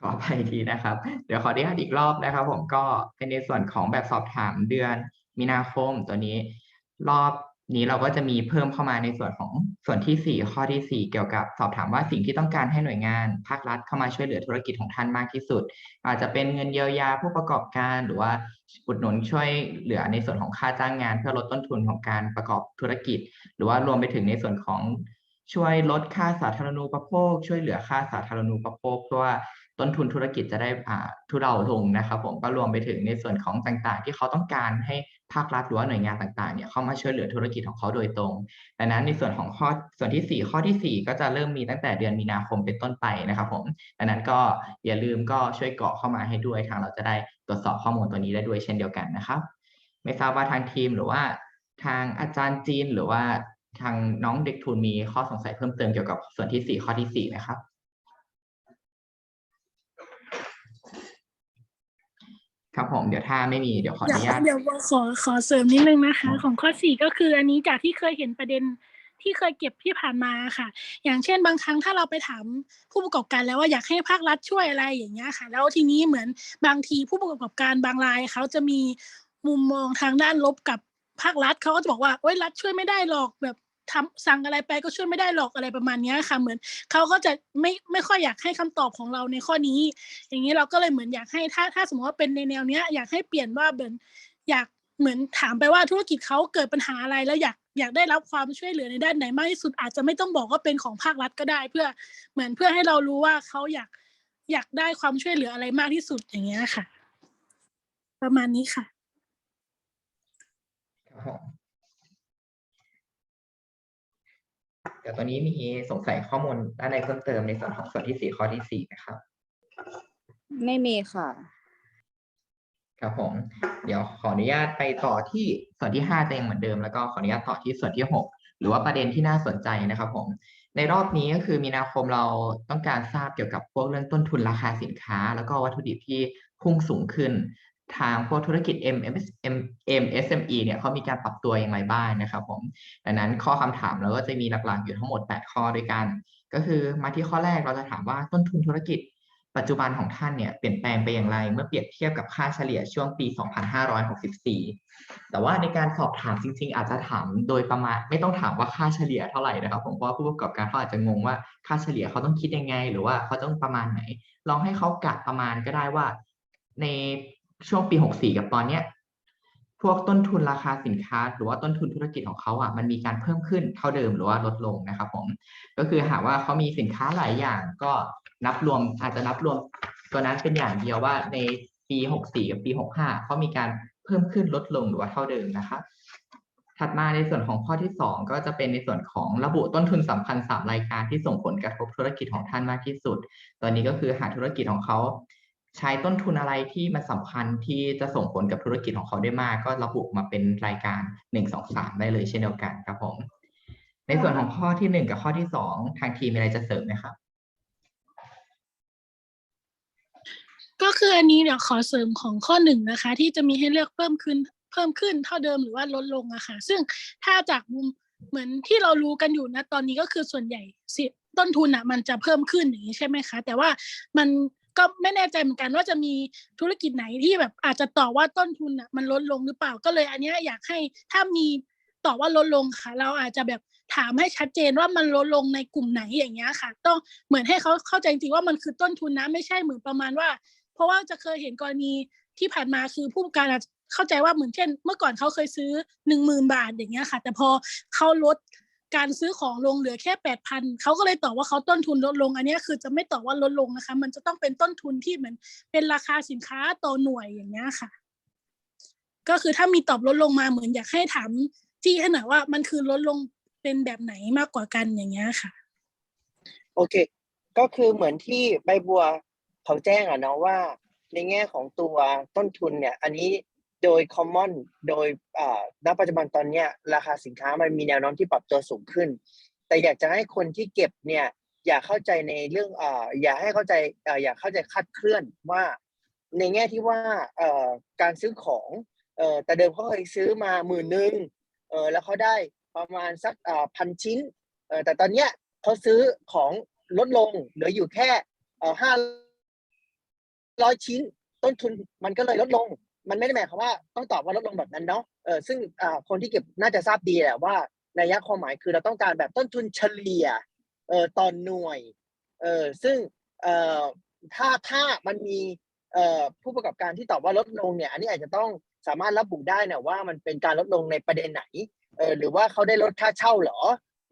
ขออภัยทีนะครับ เดี๋ยวขออนุญาตอีกรอบนะครับ ผมก็เป็นในส่วนของแบบสอบถามเดือนมีนาคมตัวนี้ รอบนี้เราก็จะมีเพิ่มเข้ามาในส่วนของส่วนที่สี่ข้อที่สี่เกี่ยวกับสอบถามว่าสิ่งที่ต้องการให้หน่วยงานภาครัฐเข้ามาช่วยเหลือธุรกิจของท่านมากที่สุด อาจจะเป็นเงินเยียวยาผู้ประกอบการหรือว่าอุดหนุนช่วยเหลือในส่วนของค่าจ้างงาน เพื่อลดต้นทุนของการประกอบธุรกิจ หรือว่ารวมไปถึงในส่วนของช่วยลดค่าสาธารณูปโภค ช่วยเหลือค่าสาธารณูปโภคเพื่อว่า ต้นทุนธุรกิจจะได้อ่าทุเลาลงนะครับผมก็รวมไปถึงในส่วนของต่างๆ ที่เขาต้องการให้ภาครัฐหรือว่าหน่วยงานต่างๆเนี่ยเข้ามาช่วยเหลือธุรกิจของเขาโดยตรงดังนั้นในส่วนของข้อส่วนที่ 4 ข้อทีสี่4 ก็จะเริ่มมีตั้งแต่เดือนมีนาคมเป็นต้นไปนะครับผมดังนั้นก็อย่าลืมก็ช่วยเกรอกเข้ามาให้ด้วยทางเราจะได้ตรวจสอบข้อมูลตัวนี้ได้ด้วยเช่นเดียวกันนะครับ ไม่ทราบว่าทางทีมหรือว่าทางอาจารย์จีนหรือว่าทางน้องเด็กทุนมีข้อสงสัยเพิ่มเติมเกี่ยวกับส่วนที่ 4 ข้อทีสี่4นะครับ ครับผมเดี๋ยวถ้าไม่มีเดี๋ยวขออเดี๋ยวนุญาตเดี๋ยวขอขอเสริมนิดนึงนะคะ ของข้อสี่ก็คืออันนี้จากที่เคยเห็นประเด็นที่เคยเก็บที่ผ่านมาค่ะ อย่างเช่นบางครั้งถ้าเราไปถามผู้ประกอบการแล้วว่าอยากให้ภาครัฐช่วยอะไรอย่างเงี้ยค่ะ แล้วทีนี้เหมือนบางทีผู้ประกอบการบางรายเขาจะมีมุมมองทางด้านลบกับภาครัฐเขาก็จะบอกว่าโอ้ยรัฐช่วยไม่ได้หรอกแบบ ทำสั่งอะไรไปก็ช่วยไม่ได้หรอกอะไรประมาณนี้ค่ะ เหมือนเขาก็จะไม่ไม่ค่อยอยากให้คำตอบของเราในข้อนี้ อย่างนี้เราก็เลยเหมือนอยากให้ถ้าถ้าสมมติว่าเป็นในแนวเนี้ย อยากให้เปลี่ยนว่าเหมือนอยากเหมือนถามไปว่าธุรกิจเขาเกิดปัญหาอะไรแล้วอยากอยากได้รับความช่วยเหลือในด้านไหนมากที่สุดอาจจะไม่ต้องบอกว่าเป็นของภาครัฐก็ได้ เพื่อเหมือนเพื่อให้เรารู้ว่าเขาอยากอยากได้ความช่วยเหลืออะไรมากที่สุดอย่างเงี้ยค่ะ ประมาณนี้ค่ะ ครับผมเดี๋ยวตอนนี้มีสงสัยข้อมูลด้านในเพิ่มเติมในส่วนของส่วนที่สี่ข้อที่สี่นะครับ ไม่มีค่ะ ครับผม เดี๋ยวขออนุญาตไปต่อที่ส่วนที่ห้าจะยังเหมือนเดิมแล้วก็ขออนุญาตต่อที่ส่วนที่หกหรือว่าประเด็นที่น่าสนใจนะครับผม ในรอบนี้ก็คือมีนาคมเราต้องการทราบเกี่ยวกับพวกเรื่องต้นทุนราคาสินค้า แล้วก็วัตถุดิบที่พุ่งสูงขึ้น ทางพวกธุรกิจ MSM MSME เนี่ยเขามีการปรับตัวอย่างไรบ้างนะครับผมดังนั้นข้อคำถามเราก็จะมีหลักๆอยู่ทั้งหมด 8 ข้อด้วยกัน ก็คือมาที่ข้อแรกเราจะถามว่าต้นทุนธุรกิจปัจจุบันของท่านเนี่ยเปลี่ยนแปลงไปอย่างไร เมื่อเปรียบเทียบกับค่าเฉลี่ยช่วงปี 2564 แต่ว่าในการสอบถามจริง ๆ อาจจะถามโดยประมาณไม่ต้องถามว่าค่าเฉลี่ยเท่าไหร่นะครับผมเพราะผู้ประกอบการเขาอาจจะงงว่าค่าเฉลี่ยเขาต้องคิดยังไง หรือว่าเขาต้องประมาณไหน ลองให้เขากะประมาณก็ได้ว่า ใน ช่วงปี 64 กับตอนเนี้ยพวกต้นทุนราคาสินค้า หรือว่าต้นทุนธุรกิจของเขาอะมันมีการเพิ่มขึ้นเท่าเดิมหรือว่าลดลงนะครับผมก็คือหากว่าเขามีสินค้าหลายอย่างก็นับรวมอาจจะนับรวมตัวนั้นเป็นอย่างเดียวว่าในปี 64 กับปี 65เขามีการเพิ่มขึ้นลดลงหรือว่าเท่าเดิมนะครับถัดมาในส่วนของข้อที่ 2 ก็จะเป็นในส่วนของระบุต้นทุนสำคัญ3รายการที่ส่งผลกระทบธุรกิจของท่านมากที่สุด ตอนนี้ก็คือหาธุรกิจของเขา ใช้ต้นทุนอะไรที่มันสำคัญที่จะส่งผลกับธุรกิจของเขาได้มาก ก็ระบุมาเป็นรายการ 1 2 3 ได้เลยเช่นเดียวกันครับผม ในส่วนของข้อที่ 1 กับข้อที่ 2 ทางทีมมีอะไรจะเสริมไหมครับ ก็คืออันนี้เดี๋ยวขอเสริมของข้อหนึ่งนะคะ ที่จะมีให้เลือกเพิ่มขึ้นเพิ่มขึ้นเท่าเดิมหรือว่าลดลงอะค่ะ ซึ่งถ้าจากมุมเหมือนที่เรารู้กันอยู่นะตอนนี้ก็คือส่วนใหญ่ต้นทุนอะมันจะเพิ่มขึ้นอย่างนี้ใช่ไหมคะ แต่ว่ามัน ก็ไม่แน่ใจเหมือนกันว่าจะมีธุรกิจไหนที่แบบอาจจะตอบว่าต้นทุนอะมันลดลงหรือเปล่าก็เลย อันนี้อยากให้ถ้ามีตอบว่าลดลงค่ะ เราอาจจะแบบถามให้ชัดเจนว่ามันลดลงในกลุ่มไหนอย่างเงี้ยค่ะ ต้องเหมือนให้เขาเข้าใจจริงว่ามันคือต้นทุนนะไม่ใช่เหมือนประมาณว่า เพราะว่าจะเคยเห็นกรณีที่ผ่านมาคือผู้ประกอบการอาจจะเข้าใจว่าเหมือนเช่น เมื่อก่อนเขาเคยซื้อหนึ่งหมื่นบาทอย่างเงี้ยค่ะ แต่พอเขาลด การซื้อของลงเหลือแค่แปดพันเขาก็เลยตอบว่าเขาต้นทุนลดลง อันนี้คือจะไม่ตอบว่าลดลงนะคะ มันจะต้องเป็นต้นทุนที่เหมือนเป็นราคาสินค้าต่อหน่วยอย่างเงี้ยค่ะ ก็คือถ้ามีตอบลดลงมาเหมือนอยากให้ถามที่ให้หน่อยว่ามันคือลดลงเป็นแบบไหนมากกว่ากันอย่างเงี้ยค่ะ โอเค ก็คือเหมือนที่ใบบัวเขาแจ้งอะเนาะว่า ในแง่ของตัวต้นทุนเนี่ย อันนี้ โดย common โดยอ่าณปัจจุบันตอนเนี้ยราคาสินค้ามันมีแนวโน้มที่ปรับตัวสูงขึ้น แต่อยากจะให้คนที่เก็บเนี่ยอย่าเข้าใจในเรื่องออย่าให้เข้าใจอ่าอย่าเข้าใจคาดเคลื่อนว่า ในแง่ที่ว่าการซื้อของอแต่เดิมเขาเคยซื้อมาหมื่นหนึ่งแล้วเขาได้ประมาณสักพันชิ้นแต่ตอนเนี้ยเขาซื้อของลดลงเหลืออยู่แค่ห้าร้อยชิ้น ต้นทุนมันก็เลยลดลง มันไม่ได้หมายความว่าต้องตอบว่าลดลงแบบนั้นเนาะเออซึ่งคนที่เก็บน่าจะทราบดีแหละว่าในยะความหมายคือเราต้องการแบบต้นทุนเฉลี่ยเออตอนหน่วยเออซึ่งเอ่อถ้าถ้ามันมีเอ่อผู้ประกอบการที่ตอบว่าลดลงเนี่ย อันนี้อาจจะต้องสามารถระบุได้นะว่ามันเป็นการลดลงในประเด็นไหนเออหรือว่าเขาได้ลดค่าเช่าเหรอ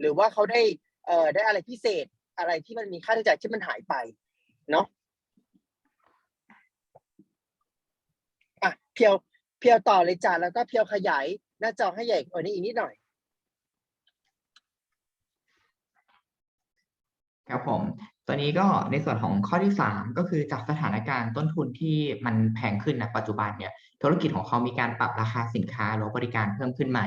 หรือว่าเขาได้เอ่อได้อะไรพิเศษอะไรที่มันมีค่าใช้จ่ายที่มันหายไปเนาะ อะเพียวเพียวต่อเลยจ้ะแล้วก็เพียวขยายหน้าจอให้ใหญ่กว่านี้อีกนิดหน่อย ครับผม ตัวนี้ก็ในส่วนของข้อที่ 3 ก็คือจากสถานการณ์ต้นทุนที่มันแพงขึ้นในปัจจุบันเนี่ย ธุรกิจของเขามีการปรับราคาสินค้าหรือบริการเพิ่มขึ้นไหม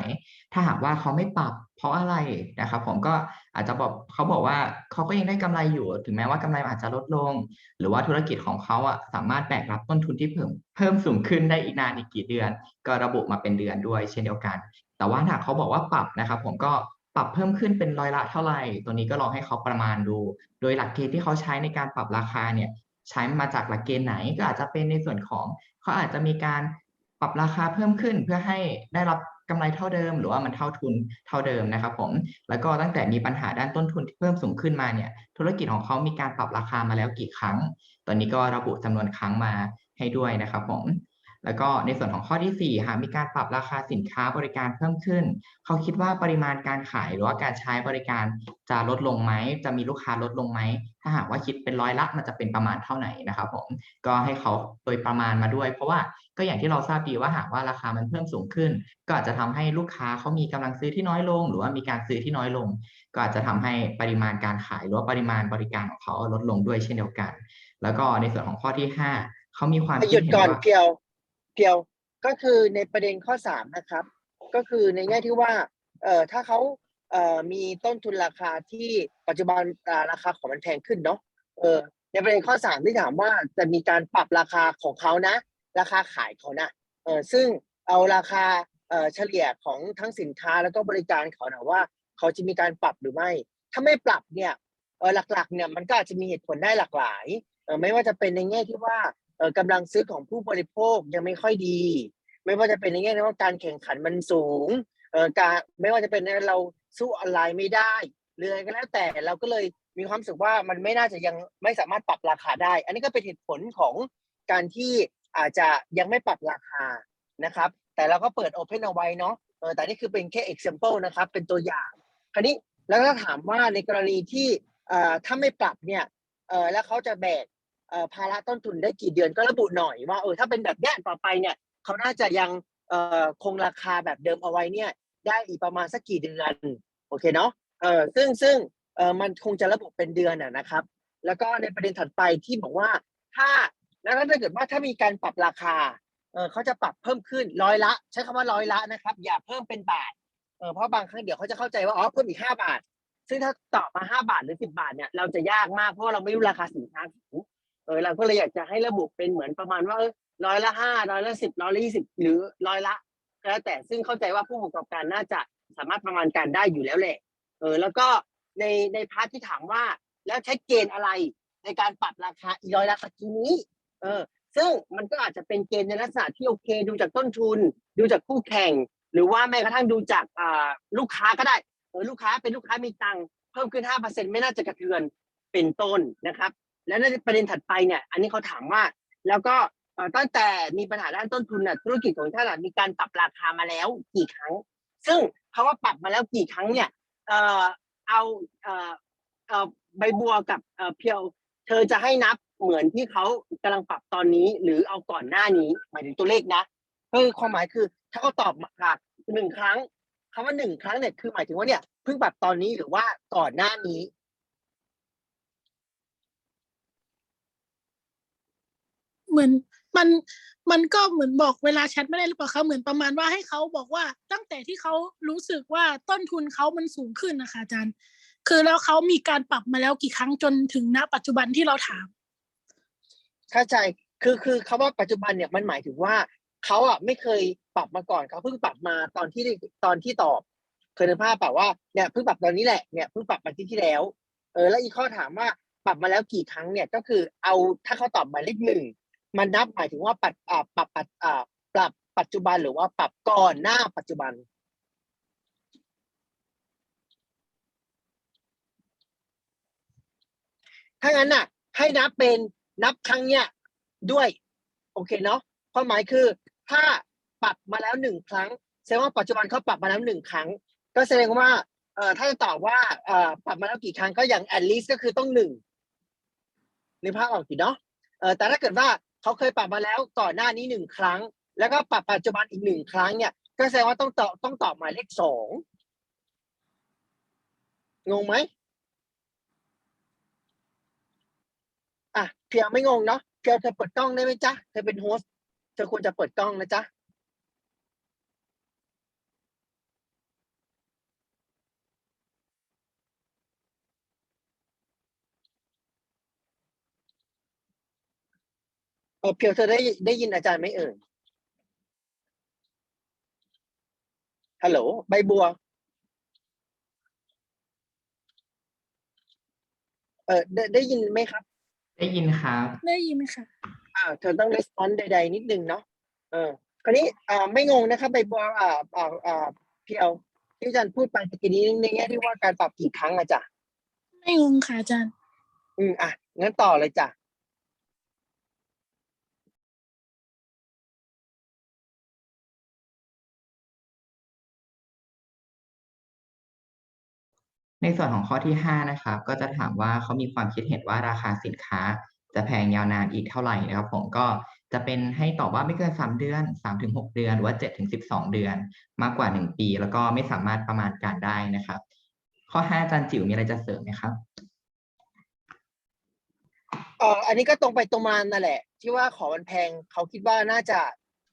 ถ้าหากว่าเขาไม่ปรับเพราะอะไรนะครับ ผมก็อาจจะบอกเขาบอกว่าเขาก็ยังได้กำไรอยู่ ถึงแม้ว่ากำไรอาจจะลดลง หรือว่าธุรกิจของเขาอะสามารถแบกรับต้นทุนที่เพิ่มเพิ่มสูงขึ้นได้อีกนานอีกกี่เดือน ก็ระบุมาเป็นเดือนด้วย เช่นเดียวกัน แต่ว่าถ้าเขาบอกว่าปรับนะครับ ผมก็ปรับเพิ่มขึ้นเป็นร้อยละเท่าไหร่ ตัวนี้ก็ลองให้เขาประมาณดู โดยหลักเกณฑ์ที่เขาใช้ในการปรับราคาเนี่ยใช้มาจากหลักเกณฑ์ไหนก็อาจจะเป็นในส่วนของเขาอาจจะมีการ ปรับราคาเพิ่มขึ้นเพื่อให้ได้รับกำไรเท่าเดิม หรือว่ามันเท่าทุนเท่าเดิมนะครับผมแล้วก็ตั้งแต่มีปัญหาด้านต้นทุนที่เพิ่มสูงขึ้นมาเนี่ยธุรกิจของเขามีการปรับราคามาแล้วกี่ครั้ง ตอนนี้ก็ระบุจำนวนครั้งมาให้ด้วยนะครับผมแล้วก็ในส่วนของข้อที่ 4 หากมีการปรับราคาสินค้าบริการเพิ่มขึ้น เขาคิดว่าปริมาณการขายหรือว่าการใช้บริการจะลดลงไหม จะมีลูกค้าลดลงไหม ถ้าหากว่าคิดเป็นร้อยละมันจะเป็นประมาณเท่าไหร่นะครับผม ก็ให้เขาโดยประมาณมาด้วย เพราะว่า ก็อย่างที่เราทราบดีว่าหากว่าราคามันเพิ่มสูงขึ้น ก็อาจจะทำให้ลูกค้าเขามีกำลังซื้อที่น้อยลง หรือว่ามีการซื้อที่น้อยลง ก็อาจจะทำให้ปริมาณการขายหรือว่าปริมาณบริการของเขาลดลงด้วยเช่นเดียวกัน แล้วก็ในส่วนของข้อที่5เขามีความหคิยุดดเห็นก่อนว่าเพียวเพียวก็คือในประเด็นข้อสามนะครับ ก็คือในแง่ที่ว่าเอ่อถ้าเขาเอ่อมีต้นทุนราคาที่ปัจจุบันอ่าราคาของมันแพงขึ้นเนาะเออในประเด็นข้อสามที่ถามว่าจะมีการปรับราคาของเขานะ ราคาขายเขานะเออซึ่งเอาราคาเออเฉลี่ยของทั้งสินค้าแล้วก็บริการเขานะว่า เขาจะมีการปรับหรือไม่ ถ้าไม่ปรับเนี่ยเออหลักๆเนี่ยมันก็อาจจะมีเหตุผลได้หลากหลายเออไม่ว่าจะเป็นในแง่ที่ว่าเอ่อกำลังซื้อของผู้บริโภคยังไม่ค่อยดี ไม่ว่าจะเป็นในแง่ที่ว่าการแข่งขันมันสูงเออการไม่ว่าจะเป็นในเราสู้ออนไลน์ไม่ได้หรืออะไรก็แล้วแต่เราก็เลยมีความรู้สึกว่ามันไม่น่าจะยังไม่สามารถปรับราคาได้ อันนี้ก็เป็นเหตุผลของการที่ อาจจะยังไม่ปรับราคานะครับ แต่เราก็เปิด Open เอาไว้เนาะเออแต่นี่คือเป็นแค่ example นะครับ เป็นตัวอย่างคราวนี้แล้วก็ถามว่าในกรณีที่เอ่อถ้าไม่ปรับเนี่ยเออแล้วเขาจะแบกเอ่อภาระต้นทุนได้กี่เดือนก็ระบุหน่อยว่าเออถ้าเป็นแบบเนี้ต่อไปเนี่ยเขาน่าจะยังเอ่อคงราคาแบบเดิมเอาไว้เนี่ยได้อีกประมาณสักกี่เดือนโอเคเนาะเออซึ่งซึ่งเออมันคงจะระบุเป็นเดือนอะนะครับ แล้วก็ในประเด็นถัดไปที่บอกว่าถ้า แล้วถ้าเกิดว่าถ้ามีการปรับราคาเออเขาจะปรับเพิ่มขึ้นร้อยละ ใช้คำว่าร้อยละนะครับ อย่าเพิ่มเป็นบาทเออเพราะบางครั้งเดี๋ยวเขาจะเข้าใจว่าอ๋อเพิ่มอีกห้าบาท ซึ่งถ้าตอบมาห้าบาทหรือสิบาทเนี่ยเราจะยากมากเพราะเราไม่รู้ราคาสินค้าเขาเออเราก็เลยอยากจะให้ระบุเป็นเหมือนประมาณว่าเออร้อยละห้าร้อยละสิบร้อยละยี่สิบหรือร้อยละก็แล้วแต่ซึ่งเข้าใจว่าผู้ประกอบการน่าจะสามารถประมาณการได้อยู่แล้วแหละเออแล้วก็ในในพาร์ทที่ถามว่า แล้วใช้เกณฑ์อะไรในการปรับราคาอีร้อยละตะกี้นี้ เออ ซึ่งมันก็อาจจะเป็นเกณฑ์ในลักษณะที่โอเค ดูจากต้นทุน ดูจากคู่แข่ง หรือว่าแม้กระทั่งดูจากอ่าลูกค้าก็ได้เออลูกค้าเป็นลูกค้ามีตังค์เพิ่มขึ้นห้าเปอร์เซ็นไม่น่าจะกระเทือนเป็นต้นนะครับ แล้วในประเด็นถัดไปเนี่ย อันนี้เขาถามว่า แล้วก็ตั้งแต่มีปัญหาด้านต้นทุนน่ะธุรกิจของท่านมีการปรับราคามาแล้วกี่ครั้ง ซึ่งเขาว่าปรับมาแล้วกี่ครั้งเนี่ยเอ่อเอาเอ่อเอ่อใบบัวกับเอ่อเพียว เธอจะให้นับ เหมือนที่เขากำลังปรับตอนนี้ หรือเอาก่อนหน้านี้ หมายถึงตัวเลขนะคือความหมายคือ ถ้าเขาตอบมาหนึ่งครั้งคำว่าหนึ่งครั้งเนี่ยคือหมายถึงว่าเนี่ยเพิ่งปรับตอนนี้หรือว่าก่อนหน้านี้เหมือนมันมันก็เหมือนบอกเวลาแชทไม่ได้หรือเปล่าคะเหมือนประมาณว่าให้เขาบอกว่าตั้งแต่ที่เขารู้สึกว่าต้นทุนเขามันสูงขึ้นนะคะอาจารย์ คือแล้วเขามีการปรับมาแล้วกี่ครั้งจนถึงณปัจจุบันที่เราถาม เข้าใจคือคือคาว่าปัจจุบันเนี่ยมันหมายถึงว่าเขาอะไม่เคยปรับมาก่อนเขาเพิ่งปรับมาตอนที่ตอนที่ตอบเคยนึกภาพเปล่าว่าเนี่ยเพิ่งปรับตอนนี้แหละเนี่ยเพิ่งปรับมาที่ที่แล้ว เออแล้วอีกข้อถามว่าปรับมาแล้วกี่ครั้งเนี่ยก็คือเอาถ้าเขาตอบหมายเลขหนึ่งมันนับหมายถึงว่าปัดอ่าปรับปัดอ่าปรับปัจจุบันหรือว่าปรับก่อนหน้าปัจจุบันถ้างั้นน่ะ ให้นับเป็น นับครั้งเนี้ยด้วยโอเคเนาะความหมายคือถ้าปรับมาแล้วหนึ่งครั้งแสดงว่าปัจจุบันเขาปรับมาแล้วหนึ่งครั้ง ก็แสดงว่าเอ่อถ้าจะตอบว่าเอ่อปรับมาแล้วกี่ครั้งก็อย่าง at least ก็คือต้องหนึ่งนึกภาพออกกี่เนาะเออแต่ถ้าเกิดว่าเขาเคยปรับมาแล้วก่อนหน้านี้หนึ่งครั้ง แล้วก็ปรับปัจจุบันอีกหนึ่งครั้งเนี่ยก็แสดงว่าต้องตอบต้องตอบหมายเลขสองงงไหม อะเพียวไม่งงเนาะเพียวเธอเปิดกล้องได้ไหมจ๊ะเธอเป็นโฮสเธอควรจะเปิดกล้องนะจ๊ะเออเพียวเธอได้ได้ยินอาจารย์ไหมเอ่ยฮัลโหลใบบัว เออได้ได้ยินไหมครับ ได้ยินครับ ได้ยินไหมคะอ่าเธอต้องรีสปอนส์ใดๆนิดนึงเนาะเออคราวนี้อ่าไม่งงนะครับใบบัวอ่าอ่าอ่าเพียวที่อาจารย์พูดไปตะกี้นี้ในแง่ที่ว่าการปรับกี่ครั้งอะจ้ะไม่งงค่ะอาจารย์ อืมอะงั้นต่อเลยจ้ะ ในส่วนของข้อที่ห้านะครับ ก็จะถามว่าเขามีความคิดเห็นว่าราคาสินค้า จะแพงยาวนานอีกเท่าไหร่นะครับผมก็จะเป็นให้ตอบว่าไม่เกินสามเดือนสามถึงหกเดือน หรือว่าเจ็ดถึงสิบสองเดือน มากกว่าหนึ่งปี แล้วก็ไม่สามารถประมาณการได้นะครับ ข้อห้าอาจารย์จิ๋วมีอะไรจะเสริมไหมครับเอ่ออันนี้ก็ตรงไปตรงมานั่นแหละ ที่ว่าของมันแพงเขาคิดว่าน่าจะ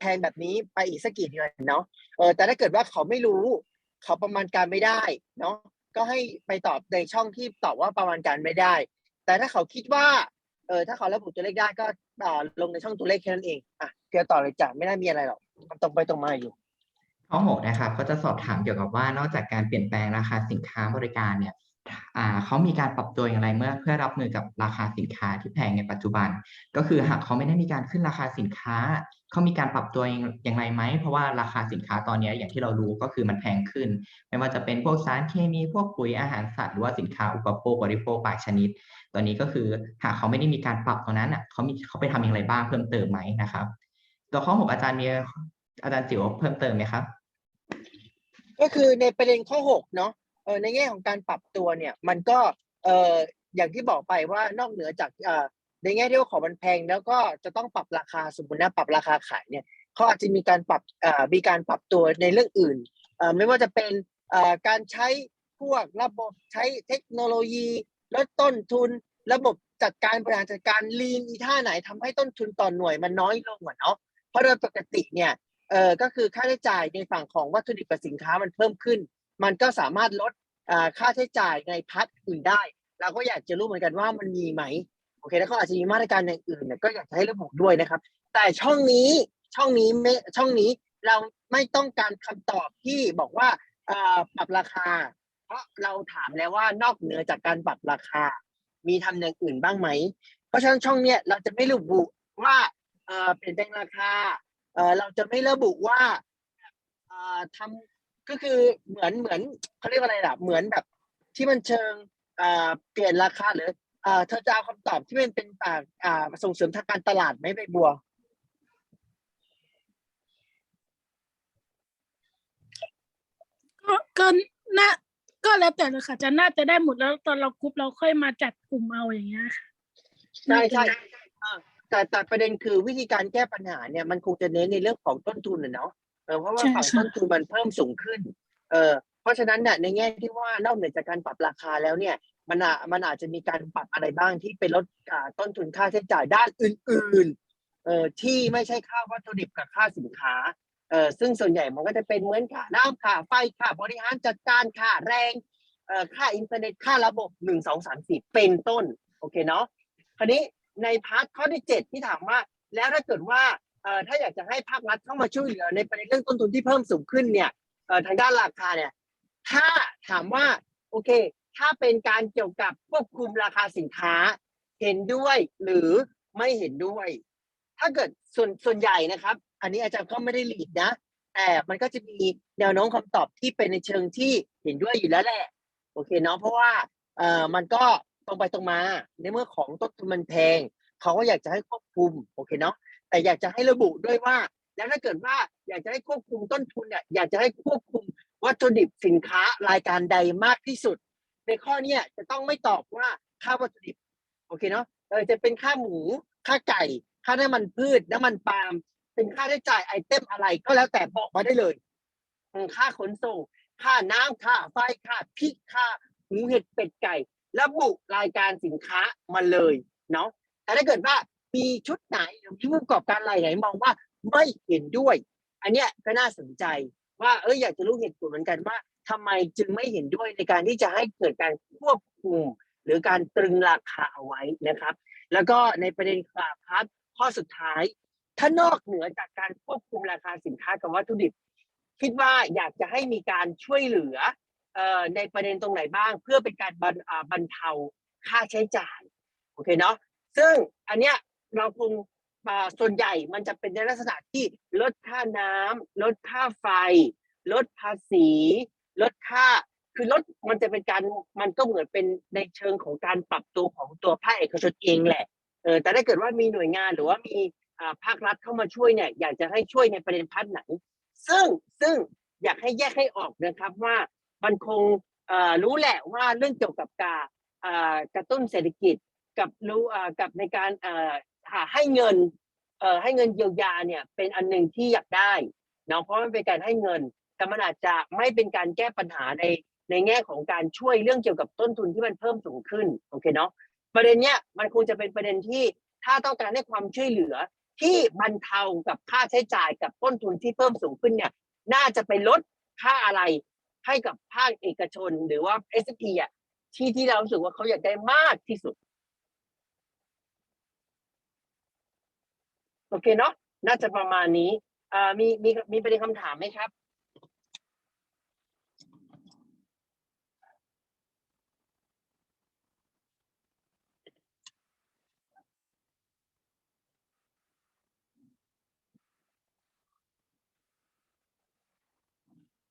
แพงแบบนี้ไปอีกสักกี่เดือนเนาะเออแต่ถ้าเกิดว่าเขาไม่รู้ เขาประมาณการไม่ได้เนาะ ก็ให้ไปตอบในช่องที่ตอบว่าประมาณการไม่ได้ แต่ถ้าเขาคิดว่าเออถ้าเขาระบุตัวเลขได้ก็อ่าลงในช่องตัวเลขแค่นั้นเองอะเพียวต่อเลยจ้ะไม่น่ามีอะไรหรอกมันตรงไปตรงมาอยู่ข้อหกนะครับก็จะสอบถามเกี่ยวกับว่านอกจากการเปลี่ยนแปลงราคาสินค้าบริการเนี่ย เขามีการปรับตัวอย่างไรเมื่อ เพื่อรับมือกับราคาสินค้าที่แพงในปัจจุบัน ก็คือหากเขาไม่ได้มีการขึ้นราคาสินค้า เขามีการปรับตัวอย่างไรไหม เพราะว่าราคาสินค้าตอนนี้อย่างที่เรารู้ก็คือมันแพงขึ้น ไม่ว่าจะเป็นพวกสารเคมีพวกปุ๋ยอาหารสัตว์หรือว่าสินค้าอุปโภคบริโภคบางชนิด ตอนนี้ก็คือหากเขาไม่ได้มีการปรับตรงนั้นอะเขามีเขาไปทำอย่างไรบ้างเพิ่มเติมไหมนะครับตัวข้อหกอาจารย์มีอาจารย์จิ๋วเพิ่มเติมไหมครับก็คือในประเด็นข้อหกเนาะ ในแง่ของการปรับตัวเนี่ยมันก็เอออย่างที่บอกไปว่านอกเหนือจากเออในแง่ที่ว่าของมันแพงแล้วก็จะต้องปรับราคาสมมตินะปรับราคาขายเนี่ยเขาอาจจะมีการปรับเอ่อมีการปรับตัวในเรื่องอื่นเอ่อไม่ว่าจะเป็นเอ่อการใช้พวกระบบใช้เทคโนโลยีลดต้นทุน ระบบจัดการบริหารจัดการลีนอีท่าไหนทำให้ต้นทุนต่อหน่วยมันน้อยลงอะเนาะเพราะโดยปกติเนี่ยเออก็คือค่าใช้จ่ายในฝั่งของวัตถุดิบกับสินค้ามันเพิ่มขึ้น มันก็สามารถลดค่าใช้จ่ายในพาร์ทอื่นได้ เราก็อยากจะรู้เหมือนกันว่ามันมีไหมโอเคแล้วก็อาจจะมีมาตรการอย่างอื่นเนี่ยก็อยากจะให้ระบุด้วยนะครับ แต่ช่องนี้ช่องนี้ไม่ช่องนี้เราไม่ต้องการคำตอบที่บอกว่าปรับราคา เพราะเราถามแล้วว่านอกเหนือจากการปรับราคา มีทำอย่างอื่นบ้างไหม เพราะฉะนั้นช่องเนี้ยเราจะไม่ระบุว่าเปลี่ยนแปลงราคาเราจะไม่ระบุว่าเอ่อทำ ก็คือเหมือนเหมือนเขาเรียกว่าอะไรล่ะเหมือนแบบ ที่มันเชิงเอ่อเปลี่ยนราคาหรือเอ่อเธอจะเอาคำตอบที่มันเป็นอ่าอ่าส่งเสริมทางการตลาดไหมใบบัว ก็ก็น่าก็แล้วแต่เลยค่ะจะน่าจะได้หมดแล้วตอนเรากรุ๊ปเราค่อยมาจัดกลุ่มเอาอย่างเงี้ยค่ะใช่ใช่อ่าแต่แต่ประเด็นคือวิธีการแก้ปัญหาเนี่ยมันคงจะเน้นในเรื่องของต้นทุนนะเนาะ เออเพราะว่าใช่ฝั่งค่ะ ต้นทุนมันเพิ่มสูงขึ้น เออเพราะฉะนั้นเนี่ยในแง่ที่ว่านอกเหนือจากการปรับราคาแล้วเนี่ย มันอามันอาจจะมีการปรับอะไรบ้างที่เป็นลดอ่าต้นทุนค่าใช้จ่ายด้านอื่น ๆ เออที่ไม่ใช่ค่าวัตถุดิบกับค่าสินค้า เออซึ่งส่วนใหญ่มันก็จะเป็นเหมือนค่าน้ำค่าไฟค่าบริหารจัดการค่าแรงเอ่อค่าอินเทอร์เน็ตค่าระบบหนึ่งสองสามสี่เป็นต้น โอเคเนาะคราวนี้ในพาร์ทข้อที่เจ็ดที่ถามว่า แล้วถ้าเกิดว่าเอ่อ ถ้าอยากจะให้ภาครัฐเข้ามาช่วยเหลือในประเด็นเรื่องต้นทุนที่เพิ่มสูงขึ้นเนี่ยทางด้านราคาเนี่ยถ้าถามว่าโอเค ถ้าเป็นการเกี่ยวกับควบคุมราคาสินค้าเห็นด้วยหรือไม่เห็นด้วย ถ้าเกิดส่วนส่วนใหญ่นะครับ อันนี้อาจารย์ก็ไม่ได้หลีดนะแต่มันก็จะมีแนวโน้มคำตอบที่เป็นในเชิงที่เห็นด้วยอยู่แล้วแหละโอเคเนาะเพราะว่าเอ่อมันก็ตรงไปตรงมาในเมื่อของต้นทุนมันแพงเขาก็อยากจะให้ควบคุมโอเคเนาะ แต่อยากจะให้ระบุด้วยว่า แล้วถ้าเกิดว่าอยากจะให้ควบคุมต้นทุนเนี่ยอยากจะให้ควบคุมวัตถุดิบสินค้ารายการใดมากที่สุด ในข้อเนี้ยจะต้องไม่ตอบว่าค่าวัตถุดิบโอเคเนาะเออจะเป็นค่าหมู ค่าไก่ ค่าน้ำมันพืชน้ำมันปาล์มเป็นค่าใช้จ่ายไอเทมอะไรก็แล้วแต่บอกมาได้เลยอืมค่าขนส่งค่าน้ำค่าไฟค่าพริกค่าหมูเห็ดเป็ดไก่ระบุรายการสินค้ามาเลยเนาะแต่ถ้าเกิดว่า มีชุดไหนหรือมีผู้ประกอบการรายไหนมองว่าไม่เห็นด้วย อันเนี้ยก็น่าสนใจว่าเอออยากจะรู้เหตุผลเหมือนกันว่าทำไมจึงไม่เห็นด้วยในการที่จะให้เกิดการควบคุมหรือการตรึงราคาเอาไว้นะครับ แล้วก็ในประเด็นครับครับ ข้อสุดท้าย ถ้านอกเหนือจากการควบคุมราคาสินค้ากับวัตถุดิบ คิดว่าอยากจะให้มีการช่วยเหลือเอ่อในประเด็นตรงไหนบ้าง เพื่อเป็นการบรรอ่าบรรเทาค่าใช้จ่ายโอเคเนาะซึ่งอันเนี้ย เราคงอ่าส่วนใหญ่มันจะเป็นในลักษณะที่ลดค่าน้ำลดค่าไฟ ลดภาษี ลดค่าคือลดมันจะเป็นการมันก็เหมือนเป็นในเชิงของการปรับตัวของตัวภาคเอกชนเองแหละเออแต่ถ้าเกิดว่ามีหน่วยงานหรือว่ามีอ่าภาครัฐเข้ามาช่วยเนี่ยอยากจะให้ช่วยในประเด็นพัฒน์ไหน ซึ่งซึ่งอยากให้แยกให้ออกนะครับว่ามันคงเอ่อรู้แหละว่าเรื่องเกี่ยวกับการอ่ากระตุ้นเศรษฐกิจกับรู้อ่ากับในการอ่อ หาให้เงินเอ่อให้เงินเยียวยาเนี่ย เป็นอันหนึ่งที่อยากได้เนาะเพราะมันเป็นการให้เงิน แต่มันอาจจะไม่เป็นการแก้ปัญหาในในแง่ของการช่วยเรื่องเกี่ยวกับต้นทุนที่มันเพิ่มสูงขึ้นโอเคเนาะประเด็นเนี้ยมันคงจะเป็นประเด็นที่ถ้าต้องการให้ความช่วยเหลือที่บรรเทากับค่าใช้จ่ายกับต้นทุนที่เพิ่มสูงขึ้นเนี่ย น่าจะไปลดค่าอะไรให้กับภาคเอกชนหรือว่า s อ p อะที่ที่เราสึกว่าเขาอยากได้มากที่สุด โอเคเนาะน่าจะประมาณนี้อ่ามีมีมีประเด็นคำถามไหมครับ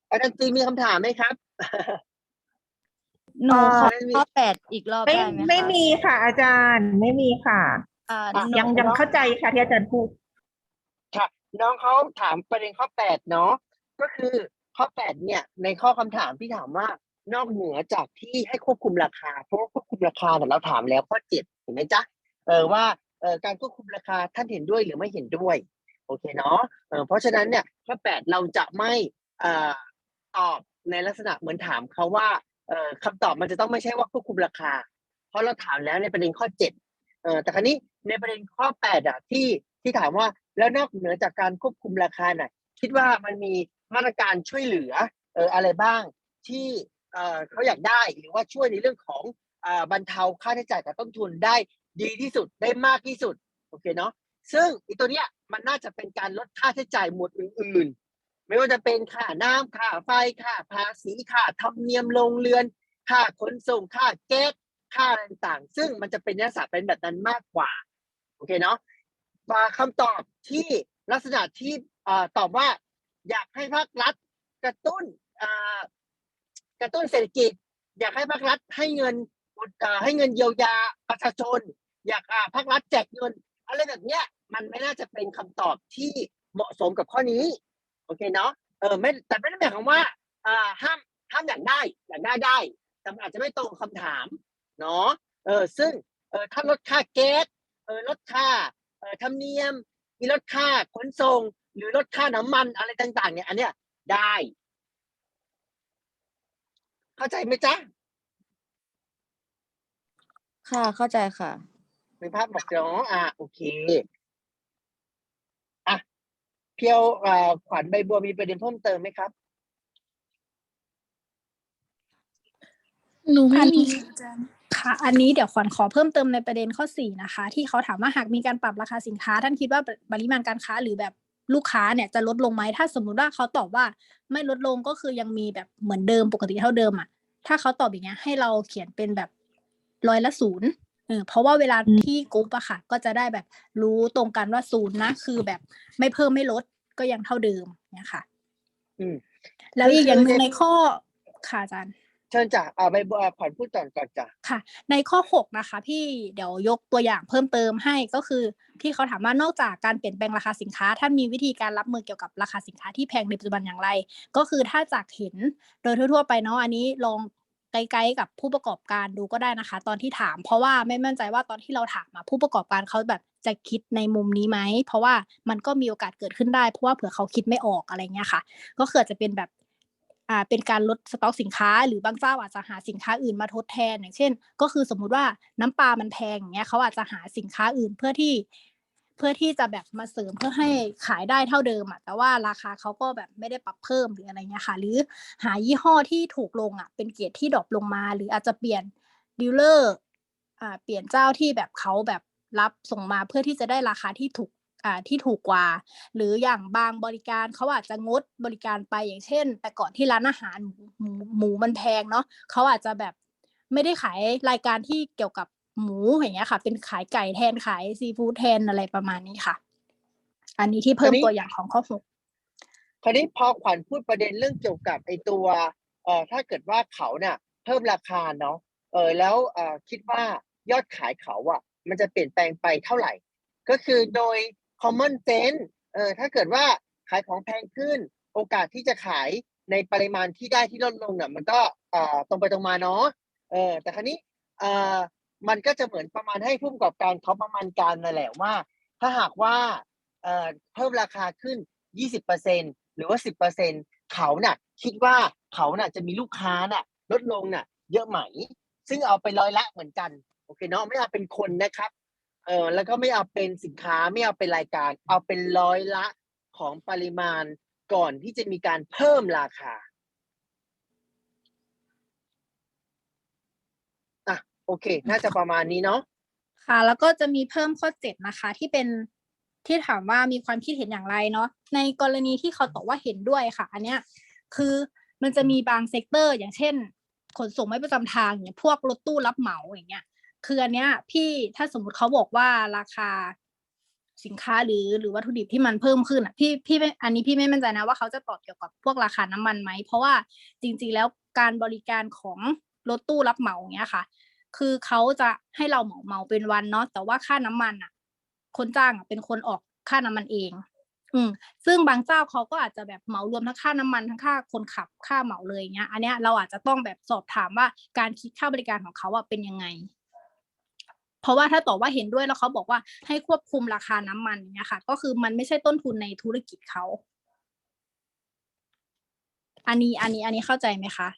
อาจารย์ตีมีคำถามไหมครับหนูขอเอ่อข้อแปดอีกรอบไม่ได้ไหมคะ ไม่มีค่ะอาจารย์ไม่มีค่ะอ่าอะหนู ยังยังเข้าใจค่ะที่อาจารย์พูด ค่ะ น้องเขาถามประเด็นข้อแปดเนาะก็คือข้อแปดเนี่ย ในข้อคำถามที่ถามว่านอกเหนือจากที่ให้ควบคุมราคา เพราะว่าควบคุมราคาเนี่ยเราถามแล้วข้อเจ็ดเห็นไหมจ๊ะเออว่าเออการควบคุมราคาท่านเห็นด้วยหรือไม่เห็นด้วยโอเคเนาะเออเพราะฉะนั้นเนี่ยข้อแปดเราจะไม่เอ่อตอบในลักษณะเหมือนถามเขาว่าเอ่อคำตอบมันจะต้องไม่ใช่ว่าควบคุมราคา เพราะเราถามแล้วในประเด็นข้อเจ็ด เออแต่ครั้นี้ในประเด็นข้อแปดอะที่ที่ถามว่าแล้วนอกเหนือจากการควบคุมราคาน่ะคิดว่ามันมีมาตรการช่วยเหลือเอออะไรบ้างที่เออเขาอยากได้หรือว่าช่วยในเรื่องของอ่อบรรเทาค่าใช้จ่ายกับต้นทุนได้ดีที่สุดได้มากที่สุดโอเคเนาะซึ่งอีตัวเนี้ยมันน่าจะเป็นการลดค่าใช้จ่ายหมวดอื่น ๆ ไม่ว่าจะเป็นค่าน้ำค่าไฟค่าภาษีค่าธรรมเนียมโรงเรือนค่าขนส่งค่าแก๊ส ค่าอะไรต่างๆ ซึ่งมันจะเป็นลักษณะเป็นแบบนั้นมากกว่า โอเคเนาะมาคำตอบที่ลักษณะที่ตอบว่า อยากให้ภาครัฐกระตุ้นกระตุ้นเศรษฐกิจ อยากให้ภาครัฐให้เงินให้เงินเยียวยาประชาชน อยากภาครัฐแจกเงินอะไรแบบเนี้ย มันไม่น่าจะเป็นคำตอบที่เหมาะสมกับข้อนี้โอเคเนาะเออไม่แต่ไม่ได้หมายความว่าห้ามห้ามอยากได้อยากได้ได้แต่อาจจะไม่ตรงกับคำถาม เนาะเออซึ่งเออถ้าลดค่าแก๊สเออลดค่าเออธรรมเนียม มีลดค่าขนส่ง หรือลดค่าน้ำมันอะไรต่าง ๆ เนี่ย อันเนี้ยได้ เข้าใจไหมจ๊ะค่ะ เข้าใจค่ะมีภาพบอกเนาะอะโอเคอะเพียวเอ่อขวัญใบบัวมีประเด็นเพิ่มเติมไหมครับ หนูไม่อันมี นี้ค่ะอันนี้เดี๋ยวขวัญขอเพิ่มเติมในประเด็นข้อสี่นะคะ ที่เขาถามว่าหากมีการปรับราคาสินค้า ท่านคิดว่าปริมาณการค้าหรือแบบลูกค้าเนี่ยจะลดลงไหมถ้าสมมุติว่าเขาตอบว่าไม่ลดลงก็คือยังมีแบบเหมือนเดิมปกติเท่าเดิมอะ ถ้าเขาตอบอย่างเงี้ยให้เราเขียนเป็นแบบร้อยละศูนย์เออเพราะว่าเวลาที่กรุ๊ปอะค่ะ ก็จะได้แบบรู้ตรงกันว่าศูนย์นะคือแบบไม่เพิ่มไม่ลดก็ยังเท่าเดิมเนี่ยค่ะ อืมแล้วอีกอย่างหนึ่คืงอในข้อค่ะอาจารย์ เชิญจ้ะเอาใบบัวผ่อนพูดก่อนก่อนจ้ะค่ะ ในข้อ 6 นะคะ พี่เดี๋ยวยกตัวอย่างเพิ่มเติมให้ก็คือที่เขาถามว่านอกจากการเปลี่ยนแปลงราคาสินค้า ท่านมีวิธีการรับมือเกี่ยวกับราคาสินค้าที่แพงในปัจจุบันอย่างไร ก็คือถ้าจากเห็นโดยทั่วๆไปเนาะอันนี้ลองไกด์ๆกับผู้ประกอบการดูก็ได้นะคะ ตอนที่ถาม เพราะว่าไม่มั่นใจว่าตอนที่เราถามมาผู้ประกอบการเขาแบบจะคิดในมุมนี้ไหม เพราะว่ามันก็มีโอกาสเกิดขึ้นได้ เพราะว่าเผื่อเขาคิดไม่ออกอะไรเงี้ยค่ะ ก็คืออาจจะเป็นแบบ อ่าเป็นการลดสต็อกสินค้า หรือบางเจ้าอาจจะหาสินค้าอื่นมาทดแทน อย่างเช่น ก็คือสมมุติว่าน้ำปลามันแพงอย่างเงี้ยเขาอาจจะหาสินค้าอื่นเพื่อที่เพื่อที่จะแบบมาเสริมเพื่อให้ขายได้เท่าเดิมอะแต่ว่าราคาเขาก็แบบไม่ได้ปรับเพิ่มหรืออะไรเงี้ยค่ะ หรือหายี่ห้อที่ถูกลงอะ เป็นเกียรดที่ดรอปลงมา หรืออาจจะเปลี่ยนดีลเลอร์อ่าเปลี่ยนเจ้าที่แบบเขาแบบรับส่งมาเพื่อที่จะได้ราคาที่ถูก อ่าที่ถูกกว่า หรืออย่างบางบริการเขาอาจจะงดบริการไปอย่างเช่น แต่ก่อนที่ร้านอาหารหมูหมูหมูมันแพงเนาะเขาอาจจะแบบไม่ได้ขายรายการที่เกี่ยวกับหมูอย่างเงี้ยค่ะ เป็นขายไก่แทนขายซีฟู้ดแทนอะไรประมาณนี้ค่ะ อันนี้ที่เพิ่มอันนี้ตัวอย่างของข้อหกคราวนี้พอขวัญพูดประเด็นเรื่องเกี่ยวกับไอ้ตัวเอ่อถ้าเกิดว่าเขาเนี่ยเพิ่มราคาเนาะเออแล้วเอ่อคิดว่ายอดขายเขาอะ มันจะเปลี่ยนแปลงไปเท่าไหร่ ก็คือโดย common sense เออถ้าเกิดว่าขายของแพงขึ้น โอกาสที่จะขายในปริมาณที่ได้ที่ลดลงเนี่ยมันก็เอ่อตรงไปตรงมาเนาะเออแต่คราวนี้เอ่อมันก็จะเหมือนประมาณให้ผู้ประกอบการเขาประมาณการนั่นแหละว่า ถ้าหากว่าเอ่อเพิ่มราคาขึ้น 20%หรือว่า 10%เขาน่ะคิดว่าเขาน่ะจะมีลูกค้าน่ะลดลงน่ะเยอะไหม ซึ่งเอาไปร้อยละเหมือนกัน โอเคเนาะไม่เอาเป็นคนนะครับ เออแล้วก็ไม่เอาเป็นสินค้าไม่เอาเป็นรายการ เอาเป็นร้อยละของปริมาณก่อนที่จะมีการเพิ่มราคาอะโอเค น่าจะประมาณนี้เนาะค่ะ แล้วก็จะมีเพิ่มข้อเจ็ดนะคะ ที่เป็นที่ถามว่ามีความคิดเห็นอย่างไรเนาะในกรณีที่เขาตอบว่าเห็นด้วยค่ะ อันเนี้ยคือมันจะมีบางเซกเตอร์ อย่างเช่น ขนส่งไม่ประจำทางอย่างพวกรถตู้รับเหมาอย่างเงี้ย คืออันเนี้ย พี่ถ้าสมมติเขาบอกว่าราคาสินค้าหรือหรือวัตถุดิบที่มันเพิ่มขึ้นอะพี่พี่ไม่อันนี้พี่ไม่มั่นใจนะว่าเขาจะตอบเกี่ยวกับพวกราคาน้ำมันไหมเพราะว่าจริง ๆ แล้วการบริการของรถตู้รับเหมาอย่างเงี้ยค่ะ คือเขาจะให้เราเหมาเหมาเป็นวันเนาะแต่ว่าค่าน้ำมันอะ คนจ้างเป็นคนออกค่าน้ำมันเอง อืม ซึ่งบางเจ้าเขาก็อาจจะแบบเหมารวมทั้งค่าน้ำมันทั้งค่าคนขับค่าเหมาเลยอย่างเงี้ย อันเนี้ยเราอาจจะต้องแบบสอบถามว่าการคิดค่าบริการของเขาอะเป็นยังไง เพราะว่าถ้าตอบว่าเห็นด้วยแล้วเขาบอกว่าให้ควบคุมราคาน้ำมันอย่างเงี้ยค่ะ ก็คือมันไม่ใช่ต้นทุนในธุรกิจเขา อันนี้อันนี้อันนี้เข้าใจไหมคะ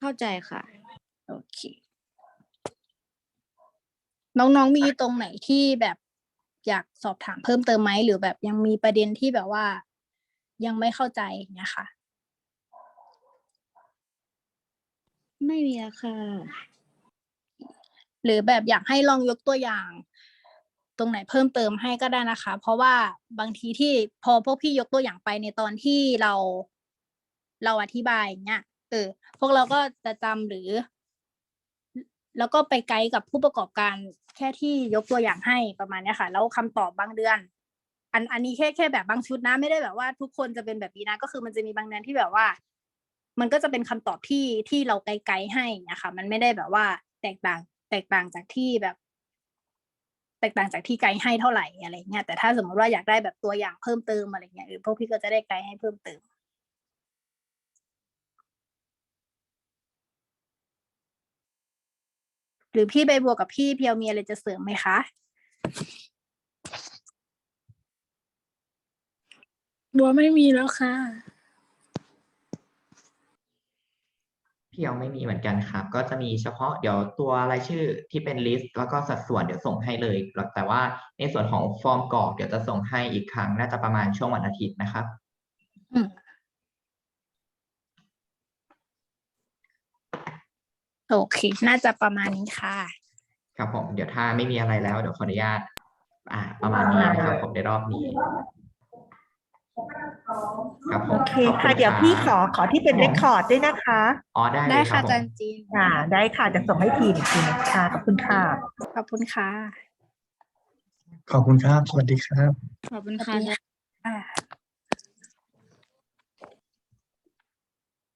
เข้าใจค่ะ โอเค น้องๆมีตรงไหนที่แบบอยากสอบถามเพิ่มเติมไหมหรือแบบยังมีประเด็นที่แบบว่ายังไม่เข้าใจอย่างเงี้ยค่ะ ไม่มีแล้วค่ะ หรือแบบอยากให้ลองยกตัวอย่าง ตรงไหนเพิ่มเติมให้ก็ได้นะคะ เพราะว่าบางทีที่พอพวกพี่ยกตัวอย่างไปในตอนที่เรา เราอธิบายอย่างเงี้ยเออพวกเราก็จะจำหรือ แล้วก็ไปไกด์กับผู้ประกอบการแค่ที่ยกตัวอย่างให้ประมาณนี้ค่ะ แล้วคำตอบบางเดือน อันอันนี้แค่แค่แบบบางชุดนะไม่ได้แบบว่าทุกคนจะเป็นแบบนี้นะ ก็คือมันจะมีบางเดือนที่แบบว่า มันก็จะเป็นคำตอบที่ที่เราไกด์ให้นะคะมันไม่ได้แบบว่าแตกต่าง แตกต่างจากที่แบบ แตกต่างจากที่ไกด์ให้เท่าไหร่อะไรเงี้ยแต่ถ้าสมมติว่าอยากได้แบบตัวอย่างเพิ่มเติมอะไรเงี้ยเออพวกพี่ก็จะได้ไกด์ให้เพิ่มเติมหรือพี่ใบบัวกับพี่เพียวมีอะไรจะเสริมไหมคะบัวไม่มีแล้วค่ะ พี่ยังไม่มีเหมือนกันครับ ก็จะมีเฉพาะเดี๋ยวตัวรายชื่อที่เป็นลิสต์แล้วก็สัดส่วนเดี๋ยวส่งให้เลย แต่ว่าในส่วนของฟอร์มกรอกเดี๋ยวจะส่งให้อีกครั้งน่าจะประมาณช่วงวันอาทิตย์นะครับอืมโอเคน่าจะประมาณนี้ค่ะ ครับผมเดี๋ยวถ้าไม่มีอะไรแล้ว เดี๋ยวขออนุญาต อ่า ประมาณนี้นะครับผมในรอบนี้ ครับผมโอเคขอบค่ะเดี๋ยวพี่ขอรับขอที่เป็นครับเรผมคคอร์ดด้วยนะคะ อ๋อได้เลได้ยคค่ะรับอาผจามรย์จีนค่ะ ได้ค่ะจะส่งให้ทีมอีกทีหนึงค่ะขอบคุณค่ะ ขอบคุณค่ะ ขอบคุณครับ สวัสดีครับ ขอบคุณสวัค่ะสดีค่ะ